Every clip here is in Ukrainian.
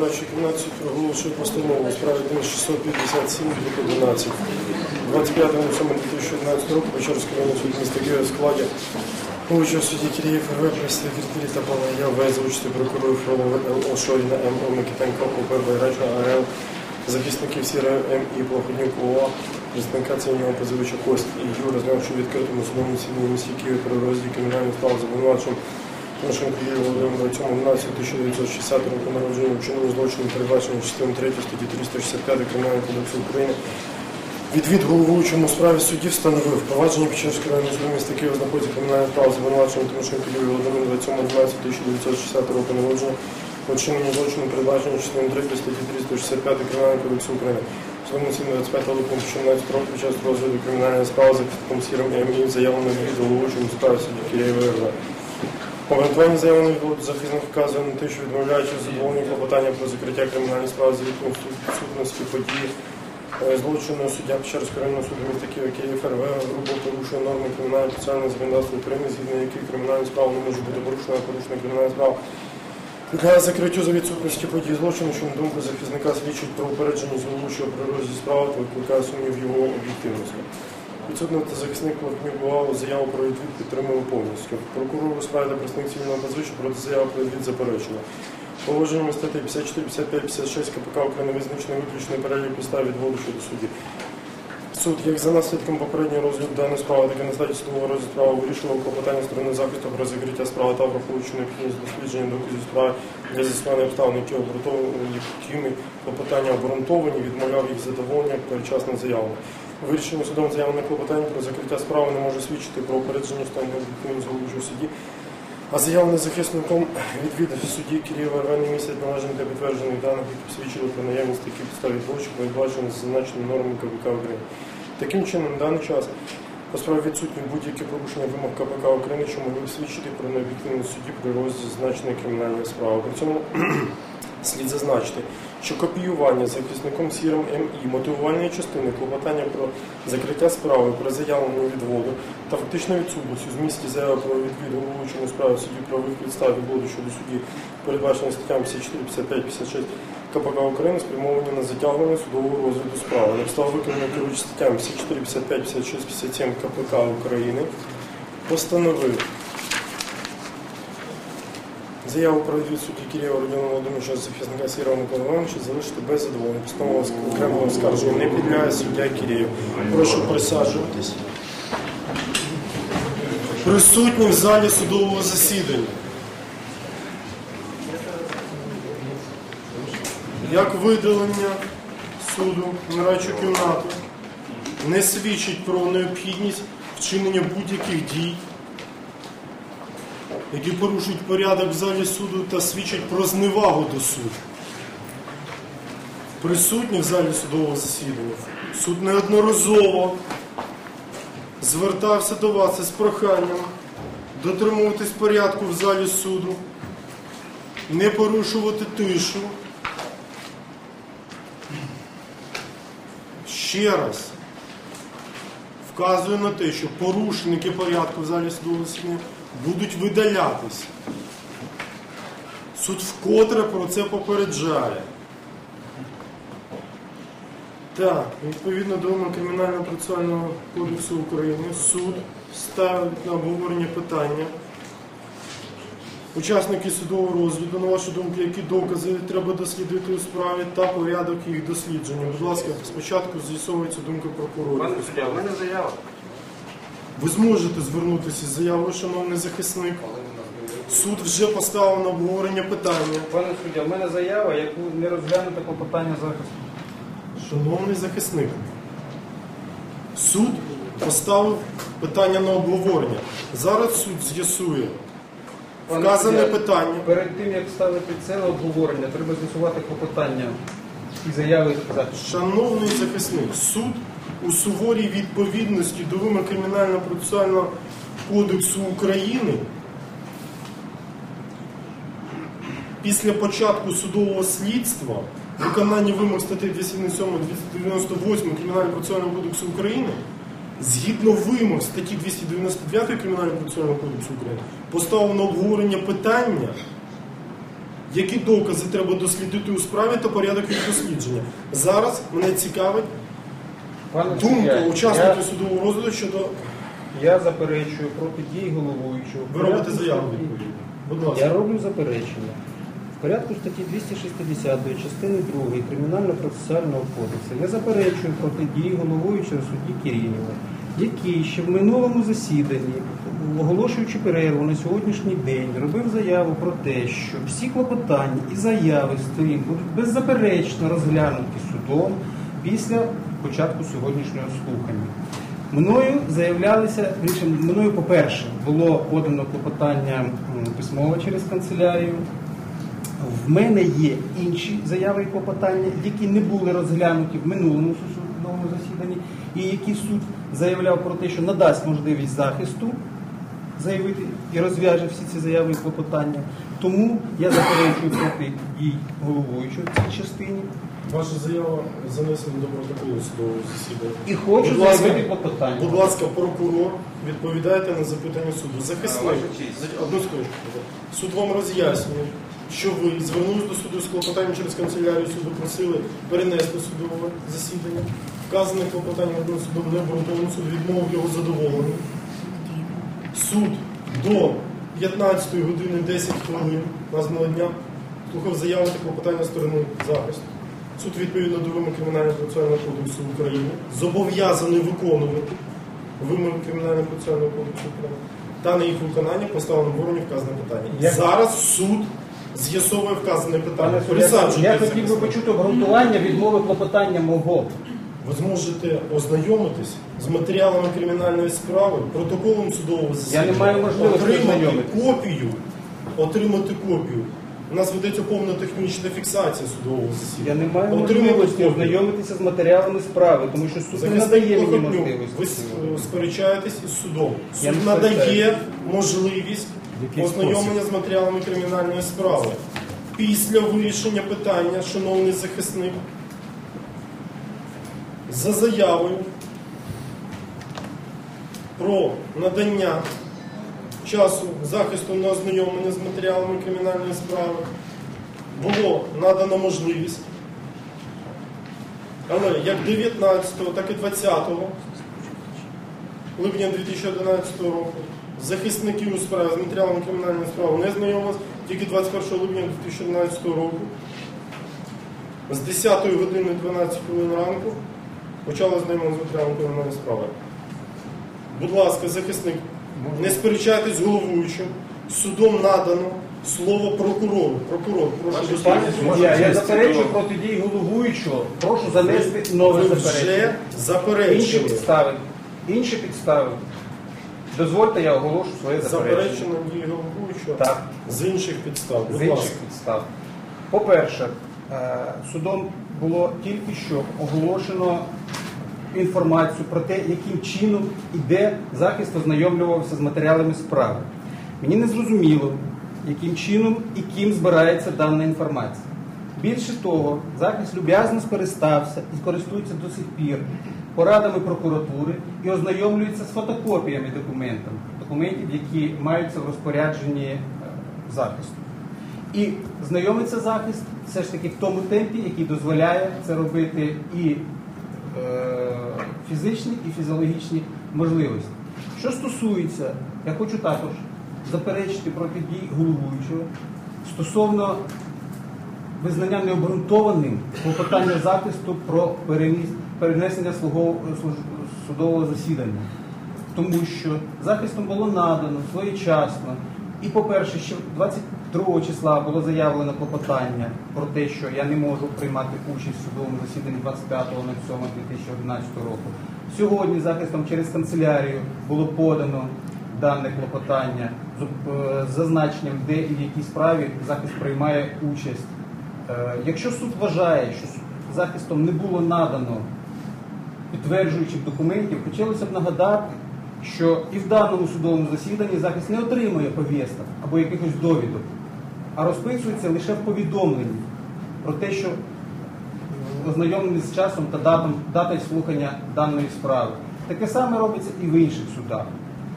Нашій кімнаті проголошую постанову у справі 1657 11 25.07.2011 року Печерський районний суд міста Києва складі Участь судді Кирієв РВ, представителі та Палая В, за участі прокурорів Фролова Л. Ошойна М. О. Микитенко, ОП, Байрачна АРЛ, захисників Сіра М. І Плохотнюк ОА, представника цивільного позивача Кость і Ю, розглянувши у відкритому судовому засіданні місті Києва при розгляді кримінальних справ за обвинуваченням Тимошенко Юрія Володимира цьому 1960 року народження вчинення злочину передбачення частиною 3 статті 365 Кримінального кодексу України. Відвід головуючому у справі судді встановив провадження Печерського районного суду міста Києва знаходиться кримінальне справа з обвинуваченням Тимошенко Юрія Володимира 27.12.1960 року народження вчинення злочину передбачення частиною 3 статті 365 Кримінального кодексу України. Судом 25 липня 2017 року під час розгляду кримінальної справи за сіром МІ заявлено від головуючому справі судді Києва. Обґрунтування відводу захисник вказує на те, що відмовляючи задоволення клопотання про закриття кримінальної справи з віком сутності події е, злочину суддя Печерського районного суду міста Києва Київ РВ грубо порушує норми кримінального процесуального законодавства України, згідно яких кримінальна справа не може бути порушена, а порушена кримінальна справа. Підлягає закриттю за відсутності подій злочину, що на думку захисника свідчить про упередження головуючого при розгляді справи та викликає сумнів його об'єктивності. Підсудний та захисник Бугало заяву про відвід підтримали повністю. Прокурор у справі та представник цивільного позичу проти заяви про відвід заперечення. Положеннями статей 54, 55, 56 КПК України визначено виключний перелік підстав відводу щодо судді. Суд, як за наслідком попереднього розгляду даної справи, так і на стадії судового розгляду справи вирішував клопотання сторони захисту про закриття справи та враховуючи необхідність дослідження доказів справи для з'ясування обставин, які обґрунтовані, клопотання обґрунтовані, відмовляв їх задоволення передчасно заявлено. Вирішення судом заявлених клопотань про закриття справи не може свідчити про опередження стану об'єктивність головуючого судді, а заявлений захисником відвід судді Києва РВ місяць належних та підтверджених даних, які свідчили про наявність таких підстав відборчих, передбачених зазначеними нормами КВК України. Таким чином, в даний час по справі відсутні будь-які порушення вимог КПК України, що могли свідчити про необ'єктивність судді при розгляді зазначеної кримінальної справи. При цьому слід зазначити, що копіювання захисником сіром МІ мотивувальної частини клопотання про закриття справи про заявлену відводу та фактично відсутність у змісті заяви про відвід головуючому справи в суді правових підстав відводу щодо судді, передбачених статтями 54, 55, 56 КПК України спрямовані на затягування судового розгляду справи. На підставі виконання керуючи статтями 54, 55, 56, 57 КПК України постановив Заяву про відвід судді Кирєва Родіона Володимировича захисника Сірова Микола Івановича залишити без задоволення. Постанова окремого оскарження не підлягає суддя Кирєв. Прошу присаджуватись. Присутні в залі судового засідання. Як видалення суду на речу кімнату не свідчить про необхідність вчинення будь-яких дій які порушують порядок в залі суду та свідчать про зневагу до суду. Присутні в залі судового засідання. Суд неодноразово звертався до вас із проханням дотримуватись порядку в залі суду, не порушувати тишу. Ще раз вказую на те, що порушники порядку в залі судового засідання будуть видалятися. Суд вкотре про це попереджає. Так, відповідно до вимог Кримінального процесуального кодексу України, суд ставить на обговорення питання. Учасники судового розгляду, на вашу думку, які докази треба дослідити у справі та порядок їх дослідження. Будь ласка, спочатку з'ясовується думка прокурора. У мене заява. Ви зможете звернутися з заявою, шановний захисник. Суд вже поставив на обговорення питання. Пане суддя, у мене заява, яку не розглянуто клопотання захисту. Шановний захисник, суд поставив питання на обговорення. Зараз суд з'ясує вказане питання. Перед тим, як ставити це на обговорення, треба з'ясувати клопотання і заяви. Шановний захисник, суд у суворій відповідності до вимог Кримінального процесуального кодексу України після початку судового слідства виконання вимог статей 297-298 Кримінального процесуального кодексу України згідно вимог статті 299 Кримінального процесуального кодексу України поставив на обговорення питання які докази треба дослідити у справі та порядок їх дослідження. Зараз мене цікавить Пане думка суддя, учасників судового розгляду щодо Я, я заперечую проти дій головуючого. ви робите заяву відповідно. Будь Я роблю заперечення. Порядку статті 260 частини 2 Кримінально-процесуального кодексу я заперечую проти дії головуючого судді Кирилова, який ще в минулому засіданні, оголошуючи перерву на сьогоднішній день, робив заяву про те, що всі клопотання і заяви сторін будуть беззаперечно розглянуті судом після початку сьогоднішнього слухання. Мною заявлялися, мною, по-перше, було подано клопотання письмово через канцелярію. В мене є інші заяви і клопотання, які не були розглянуті в минулому судовому засіданні, і які суд заявляв про те, що надасть можливість захисту заявити і розв'яже всі ці заяви і клопотання. Тому я заперечую проти дій головуючого в цій частині Ваша заява занесена до протоколу судового засідання. і хочу Будь заявити клопотання. Будь ласка, прокурор, відповідайте на запитання суду. Захисник, одну секундочку. Суд вам роз'яснює, що ви звернулись до суду з клопотанням через канцелярію суду, просили перенести судове засідання. Вказане клопотання одним судом не обґрунтовано, суд відмовив його задоволеним. Суд до 15 години 10 хвилин названого дня слухав заяви та клопотання сторони захисту. Суд відповідно до вимог Кримінального процесуального кодексу України зобов'язаний виконувати вимоги Кримінального процесуального кодексу України та на їх виконання поставлено в вказане питання. Зараз суд з'ясовує вказане питання. Пане я хотів би почути обґрунтування відмови клопотання мого. Ви зможете ознайомитись з матеріалами кримінальної справи, протоколом судового засідання. Я не маю можливості отримати ознайомитись. копію. Отримати копію. У нас ведеться повна технічна фіксація судового засідання. Я не маю Отримати можливості копію. ознайомитися з матеріалами справи, тому що суд не Захисник надає мені можливості. Ви с- сперечаєтесь із судом. Я Суд не надає можливість ознайомлення з матеріалами кримінальної справи. Після вирішення питання, шановний захисник, за заявою про надання часу захисту на ознайомлення з матеріалами кримінальної справи було надано можливість але як 19, так і 20 липня 2011 року захисники у справі з матеріалами кримінальної справи не знайомилися, тільки 21 липня 2011 року з 10 години 12 хвилин ранку почали знайомитися з матеріалами кримінальної справи. Будь ласка, захисник, не сперечайтесь з головуючим. Судом надано слово прокурору. Прокурор, прошу Ваша до Пане слова. суддя, я заперечую то- проти дій головуючого. Прошу занести нове заперечення. вже Інші підстави. Інші підстави. Дозвольте, я оголошу своє заперечення. Заперечено дії головуючого Так. з інших підстав. З Будь інших ласка. підстав. По-перше, е, судом було тільки що оголошено інформацію про те, яким чином і де захист ознайомлювався з матеріалами справи. Мені не зрозуміло, яким чином і ким збирається дана інформація. Більше того, захист люб'язно скористався і користується до сих пір порадами прокуратури і ознайомлюється з фотокопіями документів, документів, які маються в розпорядженні е, захисту. І знайомиться захист все ж таки в тому темпі, який дозволяє це робити і е, фізичні, і фізіологічні можливості. Що стосується, я хочу також заперечити проти дій головуючого стосовно визнання необґрунтованим клопотання захисту про перенесення свого судового засідання. Тому що захистом було надано своєчасно. І, по-перше, ще 22 числа було заявлено клопотання про те, що я не можу приймати участь в судовому засіданні 25.07.2011 року. Сьогодні захистом через канцелярію було подано дане клопотання е, з зазначенням, де і в якій справі захист приймає участь. Е, Якщо суд вважає, що захистом не було надано підтверджуючих документів, хотілося б нагадати, що і в даному судовому засіданні захист не отримує повісток або якихось довідок, а розписується лише в повідомленні про те, що ознайомлений з часом та датом, датою слухання даної справи. Таке саме робиться і в інших судах.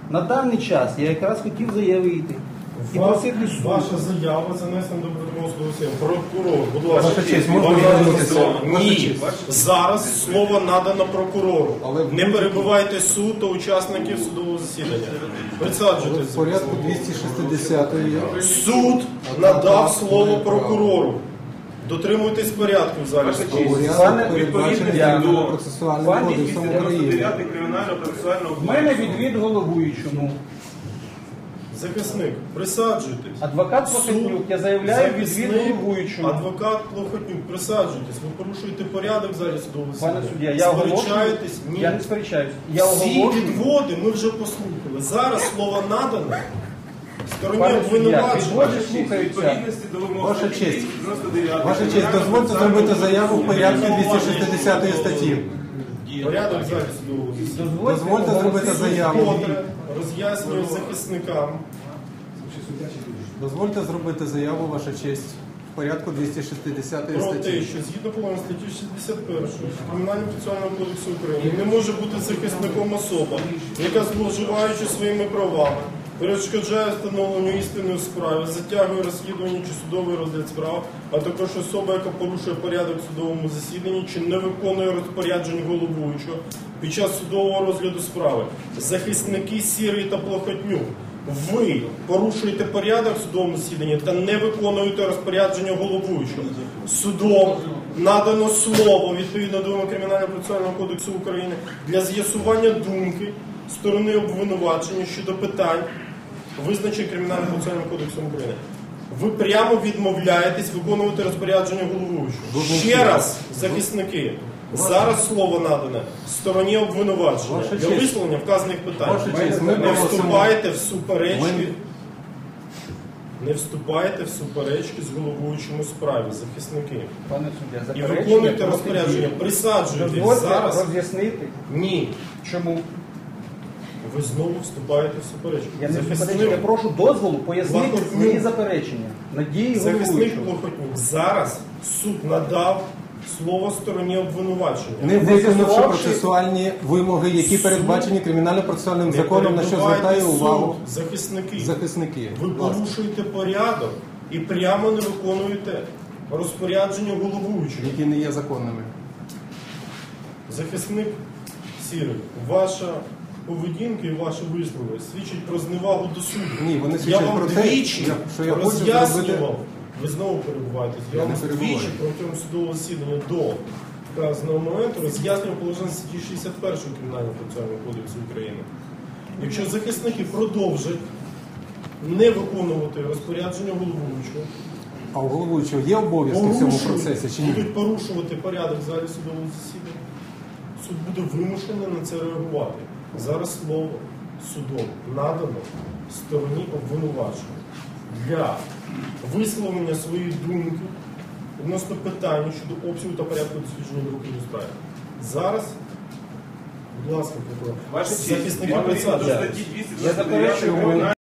На даний час я якраз хотів заявити, і Ва- просити суд. Ваша заява занесена до протоколу судового. Прокурор, будь ласка. Ваша честь, можна Ваша звернутися? честь. Ваша Ні. честь. Зараз слово надано прокурору. Але- Не перебивайте суд та учасників судового засідання. Присаджуйтесь. В порядку 260 Суд надав слово прокурору. Дотримуйтесь порядку в залі Ваша судового честь. передбачений відповідно, кримінально-процесуальним кодексом України. кримінально-процесуального В мене відвід головуючому. Захисник, присаджуйтесь. Адвокат Суд, Прохитнюк, я заявляю відвід захисник, головуючому. Адвокат Плохотнюк, присаджуйтесь. Ви порушуєте порядок залі судового Пане суддя, я оголошую. Сперечаєтесь? Ні. Я не сперечаюсь. Я Всі оголошую. підводи ми вже послухали. Зараз слово надано. Стороні Пане суддя, обвинувачення. підводи слухаються. Ваша честь, ваша честь, дозвольте зробити заяву в порядку 260 статті. Порядок захисту. Дозвольте зробити заяву. Роз'яснюю роз'яснює захисникам. Дозвольте зробити заяву, ваша честь, в порядку 260 про те, що згідно положення статті 61 Кримінального процесуального кодексу України не може бути захисником особа, яка зловживаючи своїми правами, перешкоджає встановленню істини в справі, затягує розслідування чи судовий розгляд справ, а також особа, яка порушує порядок в судовому засіданні чи не виконує розпоряджень головуючого під час судового розгляду справи. Захисники Сірий та Плохотнюк. Ви порушуєте порядок в судовому засіданні та не виконуєте розпорядження головуючого. Судом надано слово відповідно до Кримінального процесуального кодексу України для з'ясування думки сторони обвинувачення щодо питань, визначених Кримінальним процесуальним кодексом України. Ви прямо відмовляєтесь виконувати розпорядження головуючого. Ще раз, захисники, зараз слово надане стороні обвинувачення Ваша для честь. висловлення вказаних питань. Ваша честь, Не вступайте в суперечки. Не вступайте в суперечки з головуючим у справі, захисники. Пане суддя, І виконуйте розпорядження. Присаджуйтесь зараз. роз'яснити, Ні. чому. Ви знову вступаєте в суперечку. Я не я прошу дозволу пояснити Плохотнюк. свої заперечення. Надії захисник головуючого. Плохотнюк. Зараз суд надав слово стороні обвинувачення. Не виконавши процесуальні вимоги, які Суд- передбачені кримінально-процесуальним Не законом, на що звертає суд, увагу захисники. захисники. Ви Будь ласка. порушуєте порядок і прямо не виконуєте розпорядження головуючого. які не є законними. Захисник сірий, ваша поведінка і ваші вислови свідчать про зневагу до суду. Ні, вони я свідчать вам про те, двічі що- я хочу роз'яснював. зробити- Ви знову перебуваєтесь. Я, Я вам не перебуваю. двічі протягом судового засідання до вказаного моменту роз'яснював положення статті 61 Кримінального процесуального кодексу України. Якщо захисники продовжать не виконувати розпорядження головуючого, А у головуючого є обов'язки в цьому порушують, процесі чи ні? будуть порушувати порядок в залі судового засідання, суд буде вимушений на це реагувати. Зараз слово судом надано стороні обвинувачення для висловлення своєї думки відносно питання щодо обсягу та порядку дослідження доказів справи. Зараз, будь ласка, прокурор, Ваша честь, захисники відповідно до присаджуйтесь. статті Я заперечую, 239